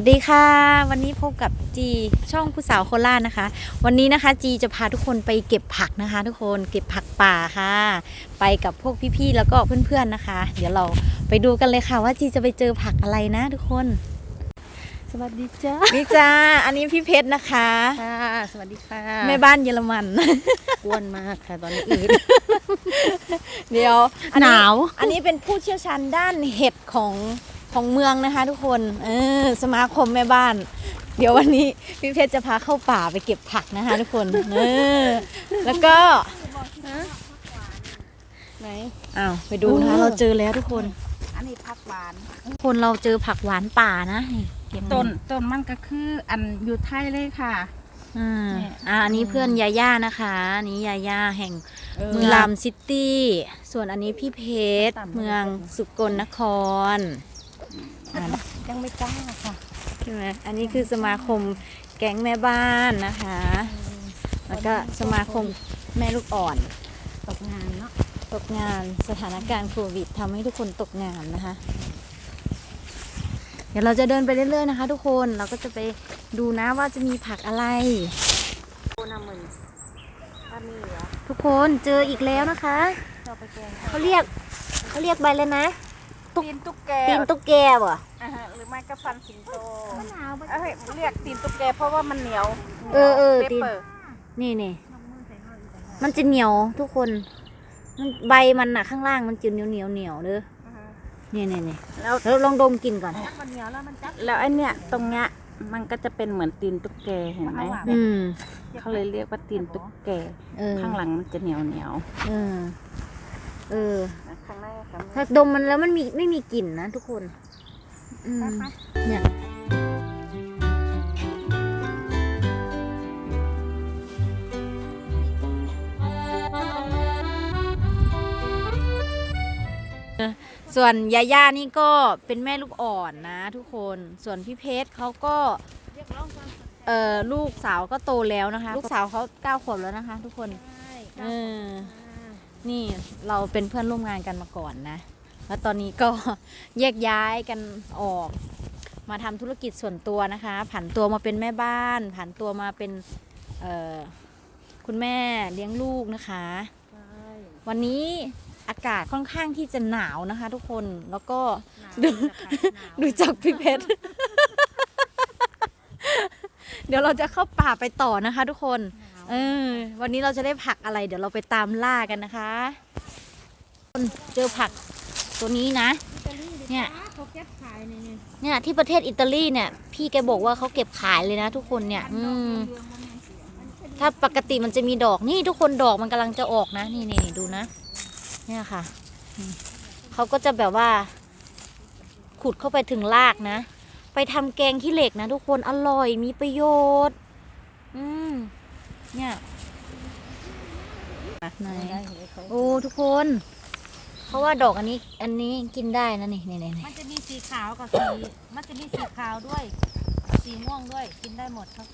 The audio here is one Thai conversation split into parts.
สวัสดีค่ะ วันนี้พบกับจีช่องผู้สาวโคราชนะคะ วันนี้นะคะจีจะพาทุกคนไปเก็บผักนะคะ ทุกคนเก็บผักป่าค่ะ ไปกับพวกพี่ๆแล้วก็เพื่อนๆนะคะ เดี๋ยวเราไปดูกันเลยค่ะ ว่าจีจะไปเจอผักอะไรนะ ทุกคน สวัสดีจ้านี่จ้าอันนี้พี่เพชรนะคะค่ะสวัสดีค่ะแม่บ้านเยอรมันอ้วนมากค่ะตอนนี้อืดเดี๋ยวอันหนี้นาว อันนี้เป็นผู้เชี่ยวชาญด้านเห็ดของ ของเมืองนะคะ ทุกคนเออสมาคมแม่บ้าน เดี๋ยววันนี้พี่เพชรจะพาเข้าป่าไปเก็บผักนะคะ ทุกคนเออแล้วก็ไหนอ้าวไปดูนะคะโอ้เราเจอแล้วทุกคน อันนี้ผักหวานทุกคนเราเจอผักหวานป่านะนี่เก็บต้นต้นมันก็คืออันอยู่ไทยเลยค่ะอ่าเนี่ยอ่าอันนี้เพื่อนยาย่านะคะอันนี้ยาย่าแห่งเออเมืองรามซิตี้ ส่วนอันนี้พี่เพชรตามไปเมืองสุกลนครอ่า ยังไม่กล้าค่ะใช่ไหมอันนี้คือสมาคมแก๊งแม่บ้านนะคะ แล้วก็สมาคมแม่ลูกอ่อน ตกงานเนาะตกงานสถานการณ์โควิดทำให้ทุกคนตกงานนะคะ เดี๋ยวเราจะเดินไปเรื่อยๆนะคะ ทุกคนเราก็จะไปดูนะว่าจะมีผักอะไรโคนามึนถ้ามีเหรอทุกคนเจออีกแล้วนะคะเราไปแกงเขาเรียกเขาเรียกใบแล้วนะ ตีนตุ๊กแกตีนตุ๊กแกบ่อ่าฮะหรือไม่ก็ฟันสิงโตเอ้ยเรียกตีนตุ๊กแกเพราะว่ามันเหนียวเออเออเปตีนเปอร์นี่นี่มันจะเหนียวทุกคนมันใบมันน่ะข้างล่างมันจะเหนียวเหนียวเหนียวเด้ออ่าฮะนี่นี่นี่แล้วแล้วลองดมกินก่อนมันเหนียวแล้วมันจับแล้วไอเนี้ยตรงเนี้ยมันก็จะเป็นเหมือนตีนตุ๊กแกเห็นไหมอืมเขาเลยเรียกว่าตีนตุ๊กแกเออข้างหลังมันจะเหนียวเหนียวเออ เออๆข้างในค่ะ ถ้าดมมันแล้วมันมีไม่มีกลิ่นนะทุกคน อืมเนี่ยส่วนยาย่านี่ก็เป็นแม่ลูกอ่อนนะทุกคน ส่วนพี่เพชรเขาก็เอ่อลูกสาวก็โตแล้วนะคะ ลูกสาวเขาเก้าขวบแล้วนะคะ ทุกคนเออ นี่เราเป็นเพื่อนร่วมงานกันมาก่อนนะ แล้วตอนนี้ก็แยกย้ายกันออกมาทำธุรกิจส่วนตัวนะคะ ผันตัวมาเป็นแม่บ้าน ผันตัวมาเป็นเอ่อคุณแม่เลี้ยงลูกนะคะ วันนี้อากาศค่อนข้างที่จะหนาวนะคะ ทุกคนแล้วก็ดูดูจากพี่เพชรเดี๋ยวเราจะเข้าป่าไปต่อนะคะ ทุกคน เออ วันนี้เราจะได้ผักอะไรเดี๋ยวเราไปตามล่ากันนะคะเจอผักตัวนี้นะ เนี่ย เขาเก็บขายในนี่เนี่ยที่ประเทศอิตาลีเนี่ย พี่แกบอกว่าเขาเก็บขายเลยนะทุกคนเนี่ย อืม ถ้าปกติมันจะมีดอกนี่ทุกคนดอกมันกำลังจะออกนะ นี่นี่ดูนะ เนี่ยค่ะ เขาก็จะแบบว่า ขุดเข้าไปถึงรากนะ ไปทำแกงขี้เหล็กนะทุกคนอร่อยมีประโยชน์ อืม เนี่ยไหนโอ้ทุกคน เพราะว่าดอกอันนี้อันนี้กินได้นะนี่นี่นี่นี่มันจะมีสีขาวกับสีมันจะมีสีขาวด้วย สีม่วงด้วยกินได้หมดครับ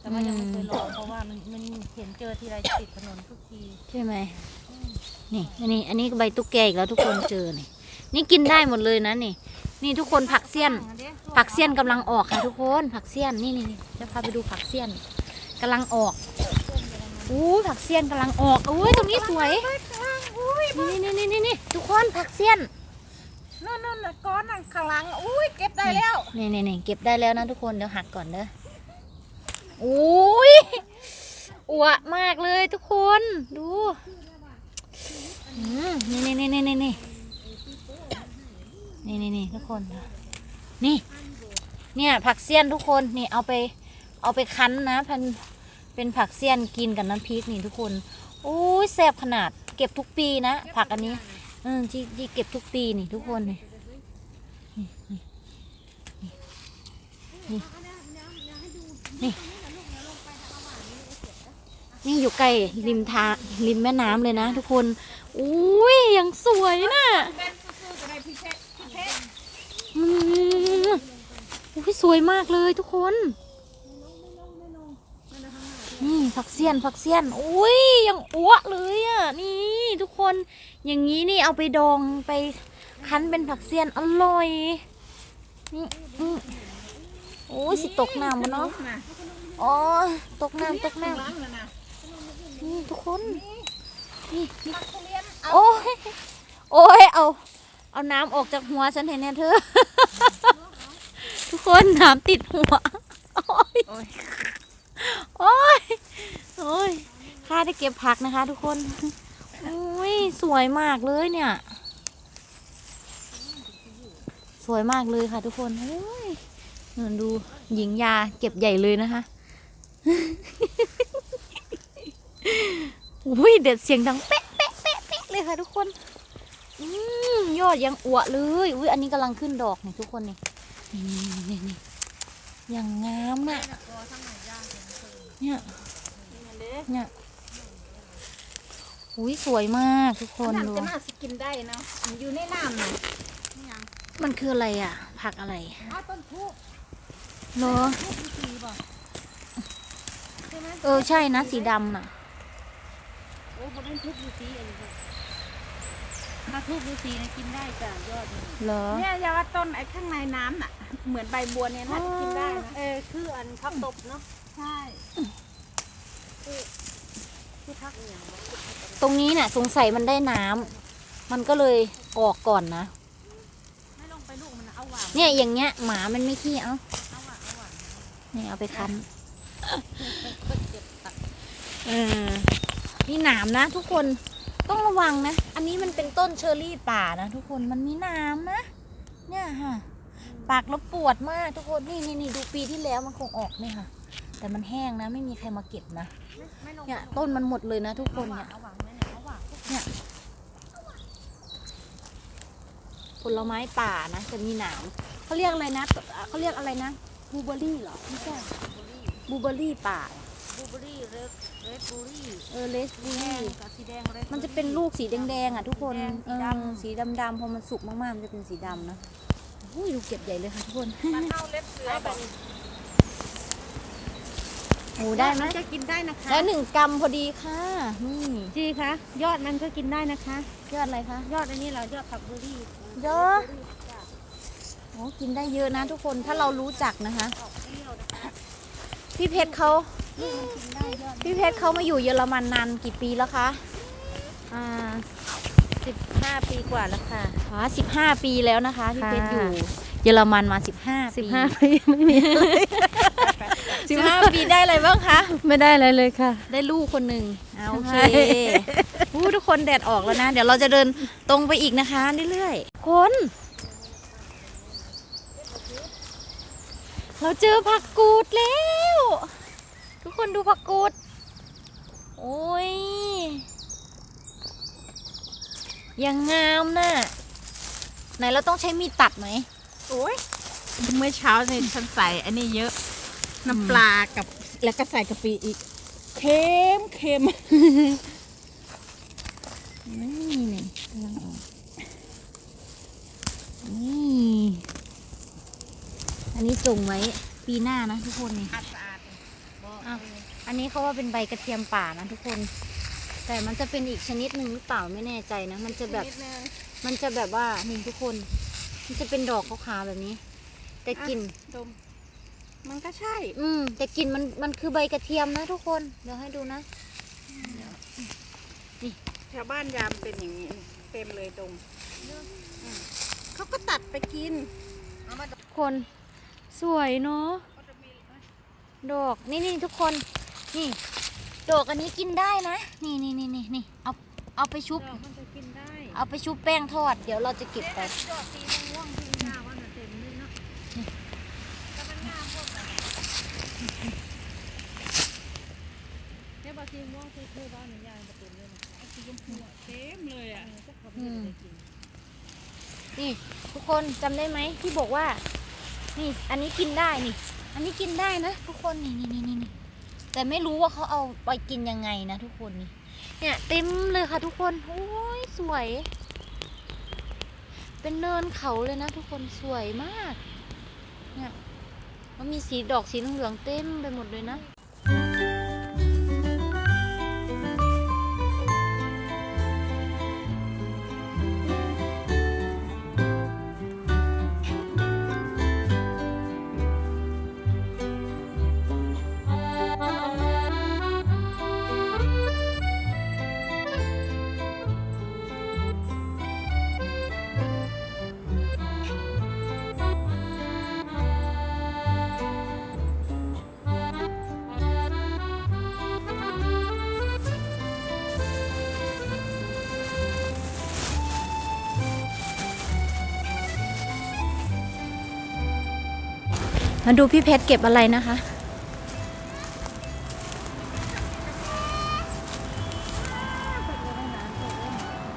แต่ว่ายังไม่เคยลองเพราะว่ามันมันเห็นเจอทีไรติดถนนทุกทีใช่ไหมนี่อันนี้อันนี้ใบตุ๊กแกอีกแล้วทุกคนเจอนี่นี่กินได้หมดเลยนะนี่ นี่ทุกคนผักเสี้ยน ผักเสี้ยนกำลังออกค่ะทุกคนผักเสี้ยนนี่นี่นี่จะพาไปดูผักเสี้ยน กำลังออกอู้ผักเสี้ยนกำลังออกอุ้ยตรงนี้สวยนี่นี่นี่นี่นี่ทุกคนผักเสี้ยนนู่นนู่นน่ะก้อนนั่นข้างหลังอุ้ยเก็บได้แล้วนี่นี่นี่เก็บได้แล้วนะทุกคนเดี๋ยวหักก่อนเด้ออุ้ยอวะมากเลยทุกคนดูอืมนี่นี่นี่นี่นี่นี่นี่นี่นี่ทุกคนนี่ เนี่ยผักเสี้ยนทุกคนนี่เอาไปเอาไปคั้นนะพัน เป็นผักเสี้ยนกินกับน้ำพริกนี่ทุกคนโอ้ยแซ่บขนาด เก็บทุกปีนะผักอันนี้เออที่ที่เก็บทุกปีนี่ทุกคนนี่นี่นี่นี่อยู่ใกล้ริมทางริมแม่น้ำเลยนะทุกคนอุ้ยยังสวยน่ะอืมอุ้ยสวยมากเลยทุกคน นี่ผักเสี้ยนผักเสี้ยนอุ้ยยังอ้วะเลยอะนี่ทุกคนอย่างนี้นี่เอาไปดองไปคั้นเป็นผักเสี้ยนอร่อยนี่โอ้ยสิตกน้ำมันเนาะอ๋อตกน้ำตกน้ำนี่ทุกคนนี่นี่โอ้ยโอ้ยเอาเอาน้ำออกจากหัวฉันเห็นเนี่ยเธอ ทุกคนน้ำติดหัวโอ้ย โอ้ยโอ้ยข้าได้เก็บผักนะคะทุกคนโอ้ยสวยมากเลยเนี่ย สวยมากเลยค่ะทุกคนโอ้ยเดินดูหญิงยาเก็บใหญ่เลยนะคะอุ้ยเด็ดเสียงดังเป๊ะเป๊ะเป๊ะเป๊ะเลยค่ะทุกคนอืมยอดยังอวะเลยอุ้ยอันนี้กำลังขึ้นดอกนี่ทุกคนนี่นี่นี่นี่ อย่างงามน่ะเนี่ยเนี่ยอุ้ยสวยมากทุกคนดูจะน่าสิกินได้เนาะอยู่ในน้ำน่ะมันคืออะไรอะ ผักอะไรอ้าวต้นทุกเนอะสีบ่ใช่ไหมเออใช่นะสีดำน่ะโอ้บนนั้นทุบดูสีอันนี้ค่ะ ถ้าทุบดูสีนะกินได้จ้ะยอดมันเหรอ เนี่ยอยาว่าต้นไอ้ข้างในน้ำน่ะ เหมือนใบบัวเนี่ยน่าจะกินได้นะเออคืออันพักตบเนาะใช่คือพักอย่างตรงนี้เนี่ยสงสัยมันได้น้ำมันก็เลยออกก่อนนะ ไม่ลงไปลูกมันเอาหวานเนี่ยอย่างเงี้ยหมามันไม่ขี้เอาเอาหวานเอาหวานนี่เอาไปคั้นเจ็บตัดเออนี่หนามนะทุกคน ต้องระวังนะ อันนี้มันเป็นต้นเชอร์รี่ป่านะทุกคน มันมีน้ำนะ เนี่ยค่ะ ปากแล้วปวดมากทุกคน นี่นี่นี่ดูปีที่แล้วมันคงออกเนี่ยค่ะ แต่มันแห้งนะ ไม่มีใครมาเก็บนะ เนี่ยต้นมันหมดเลยนะทุกคนเนี่ย เนี่ยผลไม้ป่านะจะมีหนามเขาเรียกอะไรนะเขาเรียกอะไรนะบูเบอรี่เหรอไม่ใช่บูเบอรี่ป่า ลูเบอรี่เรดเรดบลูรี่เออเลสบลูแดรี่ งกับสีแดง red มันจะเป็นลูกสีแดงๆอะทุกคนสีแดงสีเอดำอสีดำๆพอมันสุกมากๆมันจะเป็นสีดำนะอุ้ยดูเก็บใหญ่เลยค่ะทุกคนมันเอาเล็บเสือบอกโอ้ได้ไหมมันจะกินได้นะคะได้หนึ่งกรัมพอดีค่ะนี่จีคะยอดมันก็กินได้นะคะ ยอดอะไรคะยอดอันนี้เรายอดผักเบอร์รี่เยอะโอ้กินได้เยอะนะทุกคนถ้าเรารู้จักนะคะพี่เพชรเขา พี่เพชรเขามาอยู่เยอรมันนานกี่ปีแล้วคะอ่าสิบห้าปีกว่าแล้วค่ะอ๋อสิบห้าปีแล้วนะคะพี่เพชรอยู่ค่ะเยอรมันมาสิบห้าสิปีบห้าปีไม่มีสิบห้าปีได้อะไรบ้างคะ ไม่ได้อะไรเลยค่ะ ได้ลูกคนหนึ่งอ่าโอเคใช่อู้ทุกคนแดดออกแล้วนะ เดี๋ยวเราจะเดินตรงไปอีกนะคะเรื่อยๆ คน เราเจอผักกูดแล้ว ทุกคนดูผักกูด โอ้ย ยังงามน่ะ ไหนเราต้องใช้มีดตัดไหม โอ้ยเมื่อเช้าเนี่ยฉันใส่อันนี้เยอะ น้ำปลากับแล้วก็ใส่กะปิอีก เค็มเค็มนี่นี่กำลังออกนี่ อันนี้ส่งไว้ปีหน้านะทุกคนนี่สะอาดอ้าว อันนี้เขาว่าเป็นใบกระเทียมป่านะทุกคน แต่มันจะเป็นอีกชนิดหนึ่งหรือเปล่าไม่แน่ใจนะ มันจะแบบ นิดนึงมันจะแบบว่านี่ทุกคน มันจะเป็นดอกขาวๆแบบนี้ แต่กลิ่น ดม มันก็ใช่ อืมแต่กลิ่นมันมันคือใบกระเทียมนะทุกคน เดี๋ยวให้ดูนะแถวบ้านยามเป็นอย่างนี้ เต็มเลยดมอืมเขาก็ตัดไปกิน ทุกคน สวยเนาะดอกนี่นี่ทุกคน นี่ดอกอันนี้กินได้นะ นี่นี่นี่นี่นี่เอาเอาไปชุบ มันจะกินได้เอาไปชุบแป้งทอด เดี๋ยวเราจะเก็บไปยอดสีม่วงที่หน้าว่ามันเต็มเลยเนาะแต่มันงามพวกนั้นเนี่ยบางทีม่วงคือคือบ้านหนูยายมาเต็มเลยนะไอ้สีชมพูอะเต็มเลยอะเจ้าของไม่ได้กินนี่ทุกคนจำได้ไหมที่บอกว่า นี่อันนี้กินได้นี่ อันนี้กินได้นะทุกคนนี่นี่นี่นี่นี่ แต่ไม่รู้ว่าเขาเอาไปกินยังไงนะทุกคนนี่เนี่ยเต็มเลยค่ะทุกคนโอ้ยสวย เป็นเนินเขาเลยนะ ทุกคนสวยมาก เนี่ยมันมีสีดอกสีเหลืองเต็มไปหมดเลยนะ มาดูพี่เพชรเก็บอะไรนะคะ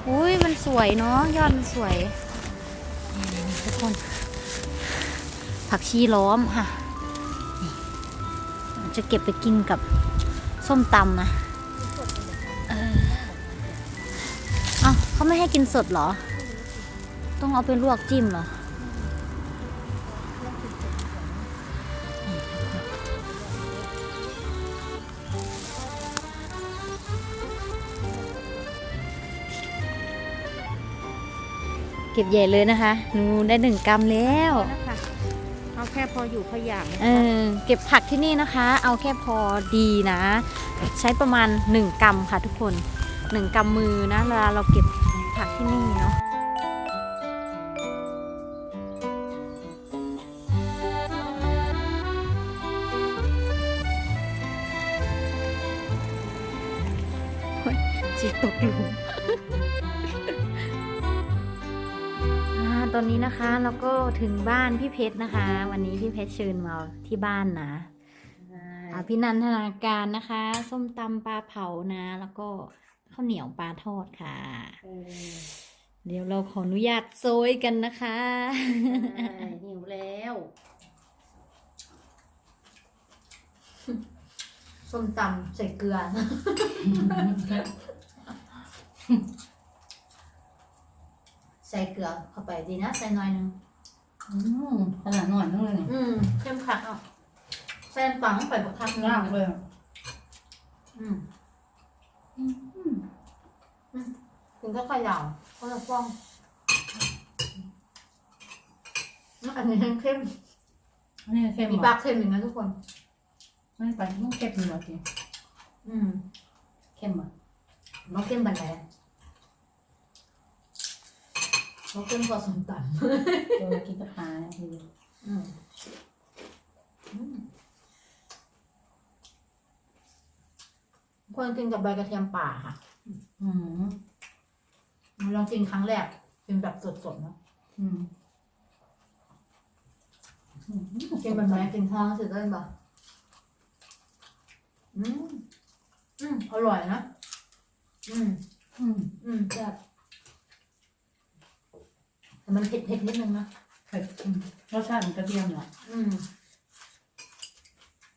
อุ้ยมันสวยเนาะยอดมันสวยนี่ทุกคน ผักชีล้อมค่ะ จะเก็บไปกินกับส้มตำนะเออเอ้าเขาไม่ให้กินสดเหรอ ต้องเอาไปลวกจิ้มเหรอ เก็บใหญ่เลยนะคะหนูได้หนึ่งกรัมแล้วนะคะเอาแค่พออยู่พออย่างเออเก็บผักที่นี่นะคะ เอาแค่พอดีนะ ใช้ประมาณ 1กรัมค่ะทุกคน 1กรัมมือนะเวลาเราเก็บผักที่นี่เนาะ ตอนนี้นะคะเราก็ถึงบ้านพี่เพชรนะคะ วันนี้พี่เพชรเชิญมาที่บ้านนะอ่าพี่นันทนาการนะคะ ส้มตำปลาเผานะ แล้วก็ข้าวเหนียวปลาทอดค่ะ เดี๋ยวเราขออนุญาตโซยกันนะคะหิวแล้วส้มตำใส่เกลือใส่เกลือเข้าไปดีนะ ใส่หน่อยหนึงอืมขนาดหน่อยนึงเลยอืมเข้มขัดอะใส่ปังไปบักคักล่างเลยอืมอืมอืมถึงก็เขย่าก็จะฟ้องอืมอันนี้เข้มอันนี้เค็มมีหปรลาอเค็มอย่างนั้นทุกคน ไม่ไปต้องเค็มหรอจริงอืมเข้มอะน้องเข้มบันไดน้อ งเข้มพอสมตำเออกินกระพาอืมอืมควรกินกับใบกระเทียมป่าค่ะอืมลองกินครั้งแรกเป็นแบบสดๆเนาะอืมอืมกินแบบไหนกินท้องเสร็จได้ปะอืมอืมอร่อยนะ อืม อืม อืมแซ่บ แต่มันเผ็ดเผ็ดๆนิดนึงนะเผ็ดอืมรสชาติเหมือนกระเทียมเหรออืม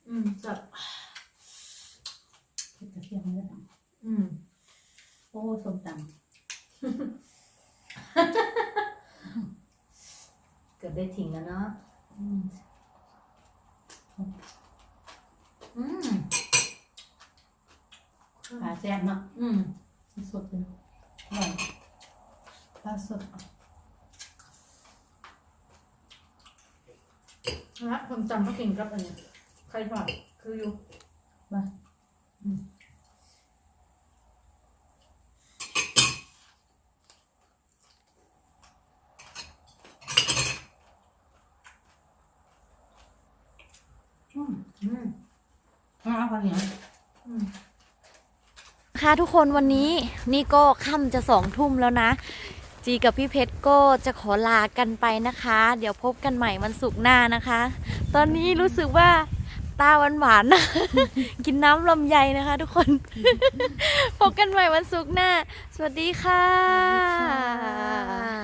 อืมแซ่บเผ็ดกระเทียมเลยอะอืม โอ้ส้มตเกือบได้ทิ้งแล้วเนาะำอืมอืม ปลาแซ่บเนาะอืม สดๆเลยอร่อยปลาสด นะผมจำก็กินกับอันนี้ไข่ทอดคืออยู่มาอืมอืมเอาเอาคนเหนียวอืม ค่ะทุกคนวันนี้นี่ก็ค่ำจะสองทุ่มแล้วนะ จีกับพี่เพชร ก็จะขอลากันไปนะคะ เดี๋ยวพบกันใหม่วันศุกร์หน้านะคะ ตอนนี้รู้สึกว่าตาหวานหวานๆนะกินน้ำลำไยนะคะ ทุกคน พบกันใหม่วันศุกร์หน้า สวัสดีค่ะ